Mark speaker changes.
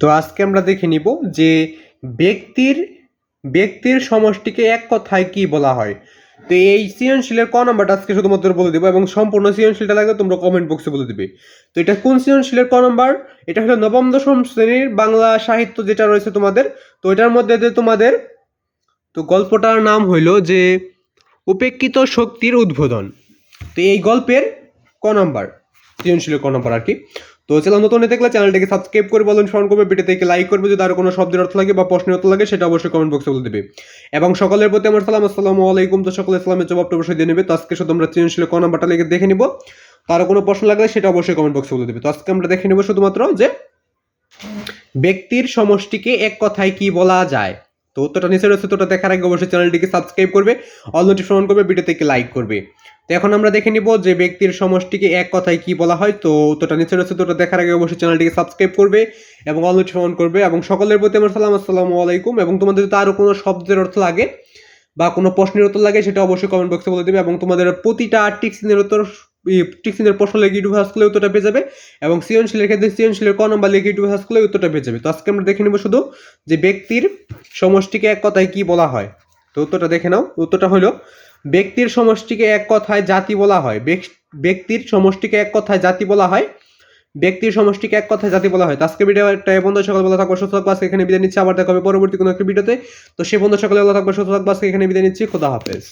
Speaker 1: তো আজকে আমরা দেখে নিব যে ব্যক্তির ব্যক্তির সমষ্টিকে এক কথায় কি বলা হয়। তো এই সৃজনশীলের ক নাম্বারটা আজকে শুধুমাত্র বলে দেবো এবং সম্পূর্ণ সৃজনশীলটা লাগলে তোমরা কমেন্ট বক্সে বলে দিবে। তো এটা কোন সৃজনশীলের ক নাম্বার? এটা হলো নবম, দশম শ্রেণির বাংলা সাহিত্য যেটা রয়েছে তোমাদের। তো এটার মধ্যে যে তোমাদের, তো গল্পটার নাম হইল যে উপেক্ষিত শক্তির উদ্বোধন। তো এই গল্পের ক নাম্বার? সৃজনশীলের ক নাম্বার আর কি। তো চ্যানেল নতুন থাকলে চ্যানেলটাকে সাবস্ক্রাইব করে বলুন, স্মরণ করবে, ভিডিওতে লাইক করবে, যদি আরও কোনো শব্দের অর্থ লাগে বা প্রশ্নের অর্থ লাগে, সেটা অবশ্যই কমেন্ট বক্সে বলে দেবে। এবং সকলের প্রতি আমার সালাম, আসসালামু আলাইকুম। তো সকলে ইসলামের জবাবটা অবশ্যই দিয়ে নেবে। তো আজকে শুধু আমরা সৃজনশীলের ক নাম্বারটা লিখে দেখে নিব। তারও কোনো প্রশ্ন লাগলে সেটা অবশ্যই কমেন্ট বক্সে বলে দেবে। তো আজকে আমরা দেখে নেব শুধুমাত্র যে ব্যক্তির সমষ্টিকে এক কথায় কি বলা যায়? তো উত্তরটা নিচে রয়েছে, তো ওটা দেখার আগে অবশ্যই চ্যানেলটিকে সাবস্ক্রাইব করবে অল নোটিফিকেশন করবে ভিডিওতে একটি লাইক করবে। তো এখন আমরা দেখে নিব যে ব্যক্তির সমষ্টিকে এক কথায় কি বলা হয়, তো উত্তরটা নিচে রয়েছে, তো ওটা দেখার আগে অবশ্যই চ্যানেলটিকে সাবস্ক্রাইব করবে এবং অল নোটিফিকেশন করবে। এবং সকলের প্রতি আমার সালাম, আসসালামু আলাইকুম। এবং তোমাদের যদি আরও কোনো শব্দের অর্থ লাগে বা কোনো প্রশ্নের উত্তর লাগে, সেটা অবশ্যই কমেন্ট বক্সে বলে দেবে। এবং তোমাদের প্রতিটা টিক্সিনের উত্তর টিক্সিনের প্রশ্ন লেগে ইউটিউব হাস করলে উত্তরটা পেয়ে যাবে এবং সৃজনশীলের ক্ষেত্রে সৃজনশীলের ক নম্বর লেগে ইউটিউব হাস করলে উত্তরটা পেয়ে যাবে। তো আজকে আমরা দেখে নেব শুধু যে ব্যক্তির সমষ্টিকে এক কথায় কি বলা হয়। তো উত্তরটা দেখে নাও। উত্তরটা হলো, ব্যক্তির সমষ্টিকে এক কথায় জাতি বলা হয়। ব্যক- ব্যক্তির সমষ্টিকে এক কথায় জাতি বলা হয়। ব্যক্তির সমষ্টিকে এক কথায় জাতি বলা হয়। তো আজকে একটা বন্ধু সকালবেলা থাকব, সুস্থ থাকব। আজকে এখানে বিদায় নিচ্ছি। আবার দেখা হবে পরবর্তী কোনো একটা ভিডিওতে তো। সে বন্ধু সকালে ভালো থাকব, সুস্থ থাকব। আজকে এখানে বিদায় নিচ্ছি। খোদা হাফেজ।